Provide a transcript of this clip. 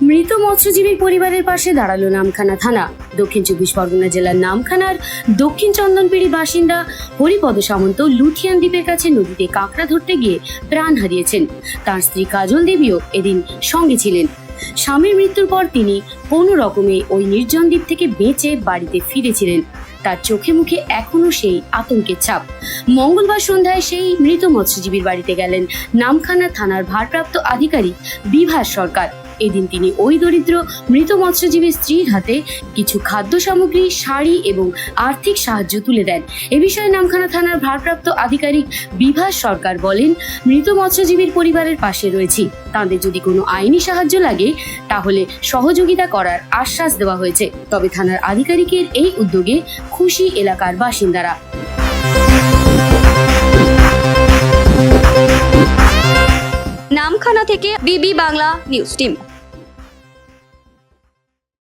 মৃত মৎস্যজীবীর পরিবারের পাশে দাঁড়াল নামখানা থানা। দক্ষিণ চব্বিশ পরগনা জেলার নামখানার দক্ষিণ চন্দনপিড়ি বাসিন্দা হরিপদ সামন্ত লুথিয়ান দ্বীপের কাছে নদীতে কাঁকড়া ধরতে গিয়ে প্রাণ হারিয়েছেন। তার স্ত্রী কাজল দেবীও এদিন সঙ্গে ছিলেন। স্বামীর মৃত্যুর পর তিনি কোনো রকমে ওই নির্জন দ্বীপ থেকে বেঁচে বাড়িতে ফিরেছিলেন। তার চোখে মুখে এখনও সেই আতঙ্কের ছাপ। মঙ্গলবার সন্ধ্যায় সেই মৃত মৎস্যজীবীর বাড়িতে গেলেন নামখানা থানার ভারপ্রাপ্ত আধিকারিক বিভাস সরকার। এদিন তিনি ওই দরিদ্র, মৃত মৎস্যজীবীর স্ত্রীর হাতে কিছু খাদ্য সামগ্রী, শাড়ি এবং আর্থিক সাহায্য তুলে দেন। এ বিষয়ে নামখানা থানার ভারপ্রাপ্ত আধিকারিক বিভাস সরকার বলেন, মৃত মৎস্যজীবীর পরিবারের পাশে রয়েছি। তাদের যদি কোনো আইনি সাহায্য লাগে, তাহলে সহযোগিতা করার আশ্বাস দেওয়া হয়েছে। তবে থানার আধিকারিকের এই উদ্যোগে খুশি এলাকার বাসিন্দারা। নামখানা থেকে বিবি বাংলা নিউজ টিম।